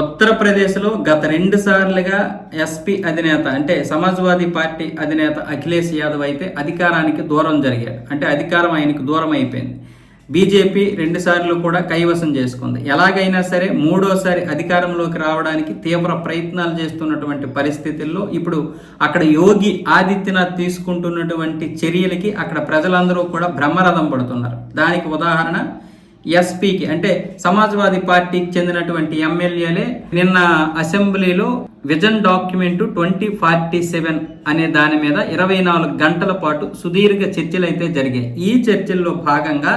ఉత్తరప్రదేశ్లో గత రెండు సార్లుగా ఎస్పీ అధినేత అంటే సమాజ్వాదీ పార్టీ అధినేత అఖిలేష్ యాదవ్ అయితే అధికారానికి దూరం జరిగాడు అంటే అధికారం ఆయనకు దూరం అయిపోయింది. బీజేపీ రెండుసార్లు కూడా కైవసం చేసుకుంది. ఎలాగైనా సరే మూడోసారి అధికారంలోకి రావడానికి తీవ్ర ప్రయత్నాలు చేస్తున్నటువంటి పరిస్థితుల్లో ఇప్పుడు అక్కడ యోగి ఆదిత్యనాథ్ తీసుకుంటున్నటువంటి చర్యలకి అక్కడ ప్రజలందరూ కూడా బ్రహ్మరథం పడుతున్నారు. దానికి ఉదాహరణ ఎస్పీకి అంటే సమాజ్వాదీ పార్టీకి చెందినటువంటి ఎమ్మెల్యేలే నిన్న అసెంబ్లీలో vision document twenty forty seven అనే దాని మీద ఇరవై నాలుగు గంటల పాటు సుదీర్ఘ చర్చలు అయితే జరిగాయి. ఈ చర్చల్లో భాగంగా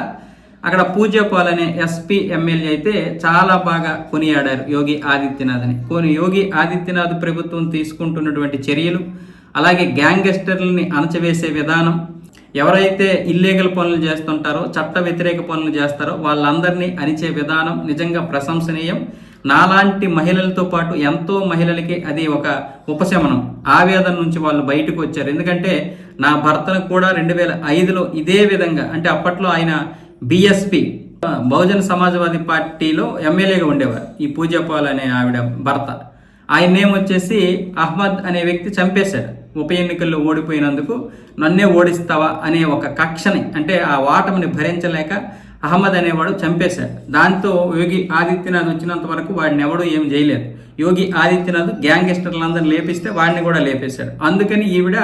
అక్కడ పూజపాల్ అనే ఎస్పీ ఎమ్మెల్యే అయితే చాలా బాగా కొనియాడారు యోగి ఆదిత్యనాథ్ని. కొన్ని యోగి ఆదిత్యనాథ్ ప్రభుత్వం తీసుకుంటున్నటువంటి చర్యలు అలాగే గ్యాంగ్స్టర్లని అణచివేసే విధానం ఎవరైతే ఇల్లీగల్ పనులు చేస్తుంటారో చట్ట వ్యతిరేక పనులు చేస్తారో వాళ్ళందరినీ అణిచే విధానం నిజంగా ప్రశంసనీయం. నాలాంటి మహిళలతో పాటు ఎంతో మహిళలకి అది ఒక ఉపశమనం. ఆవేదన నుంచి వాళ్ళు బయటకు వచ్చారు. ఎందుకంటే నా భర్తను కూడా రెండు వేల ఐదులో ఇదే విధంగా అంటే అప్పట్లో ఆయన బిఎస్పి బహుజన సమాజ్వాదీ పార్టీలో ఎమ్మెల్యేగా ఉండేవారు ఈ పూజపాల్ అనే ఆవిడ భర్త. ఆయన నేమ్ వచ్చేసి అహ్మద్ అనే వ్యక్తి చంపేశాడు. ఉప ఎన్నికల్లో ఓడిపోయినందుకు నన్నే ఓడిస్తావా అనే ఒక కక్షని అంటే ఆ ఓటమిని భరించలేక అహ్మద్ అనేవాడు చంపేశాడు. దాంతో యోగి ఆదిత్యనాథ్ వచ్చినంత వరకు వాడిని ఎవడూ ఏం చేయలేదు యోగి ఆదిత్యనాథ్ గ్యాంగ్స్టర్లందరిని లేపిస్తే వాడిని కూడా లేపేశాడు. అందుకని ఈవిడ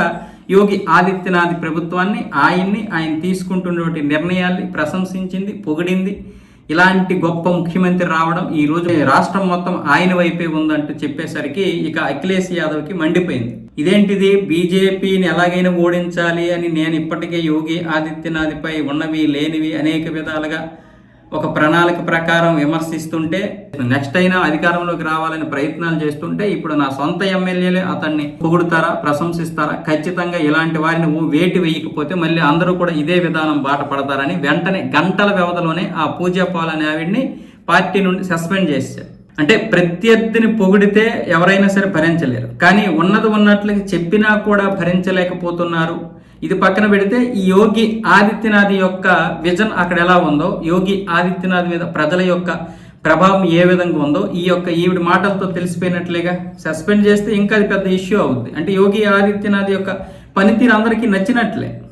యోగి ఆదిత్యనాథ్ ప్రభుత్వాన్ని ఆయన్ని ఆయన తీసుకుంటున్నటువంటి నిర్ణయాల్ని ప్రశంసించింది పొగిడింది. ఇలాంటి గొప్ప ముఖ్యమంత్రి రావడం ఈ రోజు రాష్ట్రం మొత్తం ఆయన వైపే ఉందంటూ చెప్పేసరికి ఇక అఖిలేష్ యాదవ్కి మండిపోయింది. ఇదేంటిది? బీజేపీని ఎలాగైనా ఓడించాలి అని నేను ఇప్పటికే యోగి ఆదిత్యనాథ్పై ఉన్నవి లేనివి అనేక విధాలుగా ఒక ప్రణాళిక ప్రకారం విమర్శిస్తుంటే నెక్స్ట్ అయినా అధికారంలోకి రావాలని ప్రయత్నాలు చేస్తుంటే ఇప్పుడు నా సొంత ఎమ్మెల్యేలే అతన్ని పొగుడుతారా ప్రశంసిస్తారా? ఖచ్చితంగా ఇలాంటి వారిని ఓ వేటి వేయకపోతే మళ్ళీ అందరూ కూడా ఇదే విధానం బాట పడతారని వెంటనే గంటల వ్యవధిలోనే ఆ పూజా పాల్ అనే ఆవిడ్ని పార్టీ నుండి సస్పెండ్ చేశారు. అంటే ప్రత్యర్థిని పొగిడితే ఎవరైనా సరే భరించలేరు. కానీ ఉన్నది ఉన్నట్లు చెప్పినా కూడా భరించలేకపోతున్నారు. ఇది పక్కన పెడితే ఈ యోగి ఆదిత్యనాథ్ యొక్క విజన్ అక్కడ ఎలా ఉందో యోగి ఆదిత్యనాథ్ మీద ప్రజల యొక్క ప్రభావం ఏ విధంగా ఉందో ఈ యొక్క ఈవిడ మాటలతో తెలిసిపోయినట్లేగా? సస్పెండ్ చేస్తే ఇంకా అది పెద్ద ఇష్యూ అవుద్ది. అంటే యోగి ఆదిత్యనాథ్ యొక్క పనితీరు అందరికీ నచ్చినట్లే.